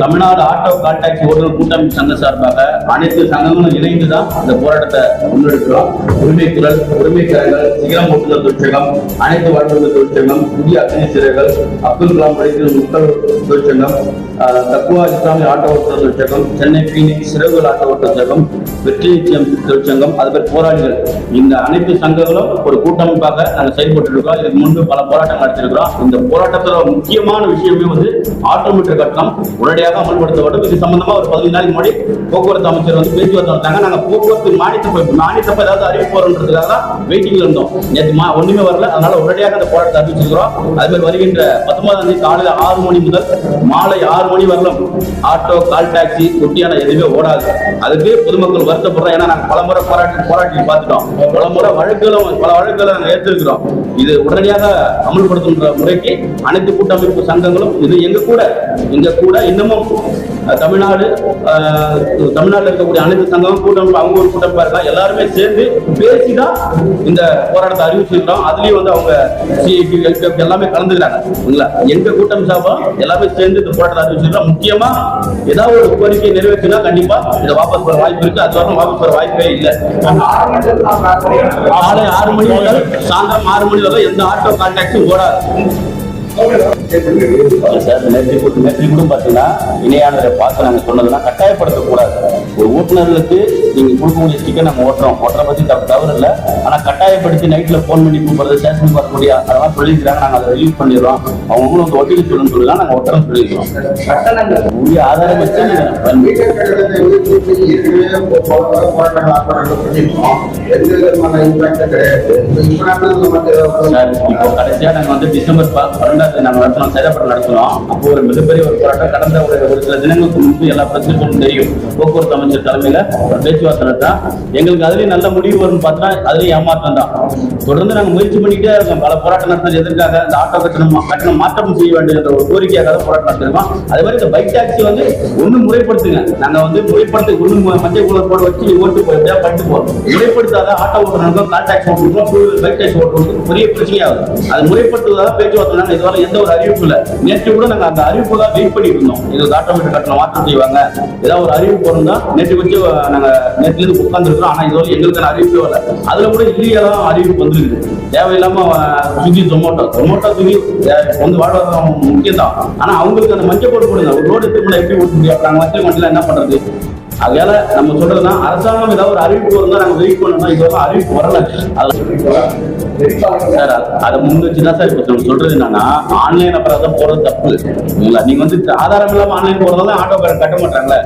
Tamil Nadu auto call taxi ஓட்டுநர் கூட்டமைப்பு சங்க சார்பாக அனைத்து சங்கங்களும் இணைந்து தான் இந்த போராட்டத்தை முன்னெடுக்கிறோம். உரிமை குரல் உரிமை கரங்கள் சிகரம் ஓட்டுநர் தொழிற்சங்கம் அனைத்து வாழ்வுள்ள தொழிற்சங்கம் புதிய அக்னி சிறைகள் அப்துல் கலாம் மனித மக்கள் தொழிற்சங்கம் தக்குவா இஸ்லாமிய ஆட்டோ ஓட்டுநர் தொழிற்சங்கம் சென்னை பீனிக் சிறகுகள் ஆட்டோ ஓட்டுநர் சங்கம் வெற்றி நிச்சயம் தொழிற்சங்கம் அதுபோல் போராளிகள். இந்த அனைத்து சங்கங்களும் ஒரு கூட்டமைப்பாக நாங்கள் செயல்பட்டு இருக்கோம் இதுக்கு முன்பு பல போராட்டம் நடத்திருக்கிறோம். இந்த போராட்டத்தோட முக்கியமான விஷயமே வந்து ஆட்டோமீட்டர் கட்டணம் உடனடியாக அமல்படுத்தப்படும் இது சம்பந்தமா ஒரு பதினைந்து நாளைக்கு முன்னாடி போக்குவரத்து அமைச்சர் வந்து பேச்சுவார்த்தை நடத்தாங்க நாங்க போக்குவரத்து மானியத்தை மானியத்தப்ப ஏதாவது அறிவிப்பு வரும்ன்றதுக்காக தான் வெயிட்டிங்ல இருந்தோம். நேற்று மா- ஒண்ணுமே வரல. அதனால உடனடியாக அந்த போராட்டத்தை அறிவிச்சிருக்கிறோம் அது மாதிரி வருகின்ற பத்தொன்பதாம் தேதி காலையில ஆறு மணி முதல் மாலை ஆறு மணி வரலாம் ஆட்டோ கால் டாக்ஸி குட்டியான எதுவுமே ஓடாது. அதுக்கு பொதுமக்கள் வருத்தப்படுறோம். ஏன்னா நாங்க பல முறை போராட்டி போராட்டி பார்த்துட்டோம். பல முறை வழக்குகளும் பல வழக்குகளை நாங்க ஏற்றிருக்கிறோம். இது உடனடியாக அமல்படுத்துகின்ற முறைக்கு அனைத்து கூட்டமைப்பு சங்கங்களும் இது எங்க கூட இங்கே கூட இன்னமும் தமிழ்நாடு தமிழ்நாட்டில் இருக்கக்கூடிய அனைத்து சங்கமும் கூட்டமைப்பு அவங்க ஒரு கூட்டமைப்பா இருக்காங்க எல்லாருமே சேர்ந்து பேசி தான் இந்த போராட்டத்தை அறிவிச்சிருக்கிறோம். அதுலயும் வந்து அவங்க சிஐபி எல்பிஎஃப் எல்லாமே கலந்துக்கிறாங்க. இல்லைங்களா எங்க கூட்டம் சார்பா எல்லாமே சேர்ந்து இந்த போராட்டத்தை அறிவிச்சிருக்கிறோம். முக்கியமா ஏதாவது ஒரு கோரிக்கை நிறைவேற்றினா கண்டிப்பா இதை வாபஸ் பெற வாய்ப்பு இருக்கு. அது வரணும் வாபஸ் பெற வாய்ப்பே இல்லை. காலை ஆறு மணி முதல் சாயந்தரம் ஆறு மணி வரை எந்த ஆட்டோ கான்டாக்டும் ஓடாது. சார் நேற்று கூட நேற்று கூட பார்த்தீங்கன்னா இணையானதை பார்த்து நாங்கள் சொன்னதுன்னா கட்டாயப்படுத்தக்கூடாது. ஒரு ஓட்டுநர்களுக்கு நீங்க கொடுக்கக்கூடிய ஸ்டிக்கர் நம்ம ஓட்டுறோம். ஓட்டுற பத்தி தப்பு தவறு இல்லை. ஆனா கட்டாயப்படுத்தி நைட்ல ஃபோன் பண்ணி கூப்பிடுறது ஸ்டேஷனுக்கு வர முடியாது அதெல்லாம் சொல்லியிருக்காங்க நாங்கள் அதை ரிலீவ் பண்ணிடுறோம். அவங்களும் வந்து ஒட்டிக்கு சொல்லணும்னு சொல்லி தான் நாங்கள் ஒட்டுறோம் சொல்லியிருக்கோம் உரிய ஆதாரம் வச்சு நீங்க பண்ணி- சார் இப்போ கடைசியா நாங்க வந்து டிசம்பர் ப- பன்னெண்டாவது நாங்க நடத்தினோம் சேதப்படம் நடத்தினோம் அப்போ ஒரு மிகப்பெரிய ஒரு போராட்டம் கடந்த ஒரு ஒரு சில தினங்களுக்கு முன்பு எல்லா பிரச்சனைகளும் தெரியும் போக்குவரத்து அமைச்சர் தலைமையில ஒரு பேச்சுவார்த்தை நடத்தா எங்களுக்கு அதுலயும் நல்ல முடிவு வரும்னு பார்த்தா அதுலயும் ஏமாற்றம் தான் தொடர்ந்து நாங்க முயற்சி பண்ணிக்கிட்டே இருக்கோம் பல போராட்டம் நடத்துறது எதற்காக இந்த ஆட்டோ கட்டணம் கட்டணம் மாற்றம் செய்ய வேண்டிய ஒரு கோரிக்கையாக போராட்டம் நடத்திருக்கோம் அதே மாதிரி இந்த பைக் டாக்ஸி வந்து ஒண்ணு முறைப்படுத்துங்க. நாங்க வந்து முறைப்படுத்த ஒண்ணு ம- மஞ்சள் கூட போட வச்சு ஓட்டு போய் பண்ணிட்டு போறோம். முறைப்படுத்தாத ஆட்டோ ஓட்டுறவங்க கால் டாக்ஸி ஓட்டுறோம் பைக் டாக்ஸ் ஓட்டுறோம் பெரிய பிரச்சனையாகுது அது முறைப்படுத்துவதாக பேச்சுவார்த்தை நாங்க இதுவரை எந்த ஒரு அறிவிப்பு இல்லை. நேற்று கூட நாங்கள் அந்த அறிவிப்பு தான் வெயிட் பண்ணிட்டு இருந்தோம் எங்களுக்கு ஆட்டோமேட்டிக் கட்டணம் மாற்றம் செய்வாங்க. ஏதாவது ஒரு அறிவிப்பு இருந்தால் நேற்று வச்சு நாங்கள் நேற்றுல இருந்து ஆனால் இதுவரை எங்களுக்கான அறிவிப்பே வரல. அதுல கூட இல்லீகலாம் அறிவிப்பு வந்துருக்குது. தேவையில்லாம சுஜி ஜொமோட்டோ ஜொமோட்டோ ஸ்விக்கி வந்து வாழ்வாதாரம் முக்கியம் தான் ஆனா அவங்களுக்கு அந்த மஞ்சள் போட்டு போடுங்க ஒரு ரோடு திரும்ப எப்படி ஓட்டு முடியும்? நாங்க மஞ்சள் மண்டலம் என்ன பண்றது? அதனால நம்ம சொல்றதுன்னா அரசாங்கம் ஏதாவது ஒரு அறிவிப்பு வந்தா நாங்க வெயிட் பண்ணணும். இது வரைக்கும் அறிவிப்பு வரல. அது சார் அதை முன் வச்சுதான் சார் இப்போ நம்ம சொல்றது என்னன்னா ஆன்லைன் அப்புறம் தான் போறது தப்பு. இல்லைங்களா நீங்க வந்து ஆதாரம் இல்லாம ஆன்லைன் போறதால ஆட்டோ கட்ட மாட்டாங்களே.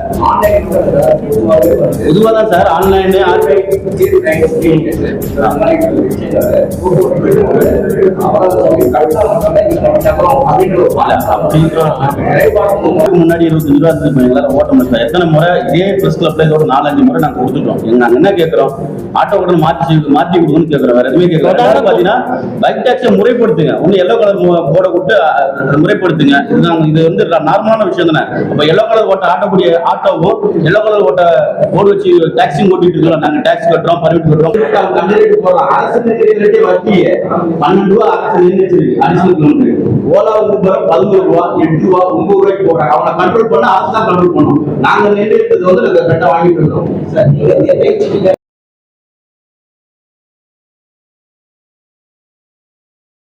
பொதுவாக தான் சார் ஆன்லைன் ஆர்பிஐ முன்னாடி இருபத்தஞ்சு ரூபா இப்ப எங்களால ஓட்ட முடியல. எத்தனை முறை இதே பிரஸ் கிளப்ல இதோட நாலஞ்சு முறை நாங்க கொடுத்துட்டோம். எங்க நாங்க என்ன கேட்கிறோம் ஆட்டோ கூட மாத்தி செய்து- மாத்தி கொடுக்கணும்னு கேட்கிறோம் வேற எதுவுமே கேட்கறோம் பாத்தீங்கன்னா பைக் டாக்ஸை முறைப்படுத்துங்க. ஒண்ணு எல்லோ கலர் விட்டு அஹ், முறைப்படுத்துங்க. இதுதான் இது வந்து நார்மலான விஷயம் தானே. அப்ப எல்லோ கலர் ஓட்ட ஆட்டக்கூடிய ஆட்டோவும் எல்லோ கலர் ஓட்ட போர்டு வச்சு டாக்ஸி ஓட்டிட்டு இருக்கோம் நாங்க டாக்ஸி கட்டுறோம் பர்மிட் கட்டுறோம். கம்ப்ளீட் போடுறோம் அரசு நிர்ணயிக்கிற வட்டி பன்னெண்டு ரூபா அரசு நிர்ணயிச்சிருக்கு. அடிஷனல் ஓலா ஊபர் பதினோரு ரூபா எட்டு ரூபா ஒன்பது ரூபாய்க்கு போடுறாங்க. அவனை கண்ட்ரோல் பண்ண அரசு தான் கண்ட்ரோல் பண்ணும். நாங்க நிர்ணயித்தது வந்து நாங்க கரெக்டா வாங்கிட்டு இருக்கோம்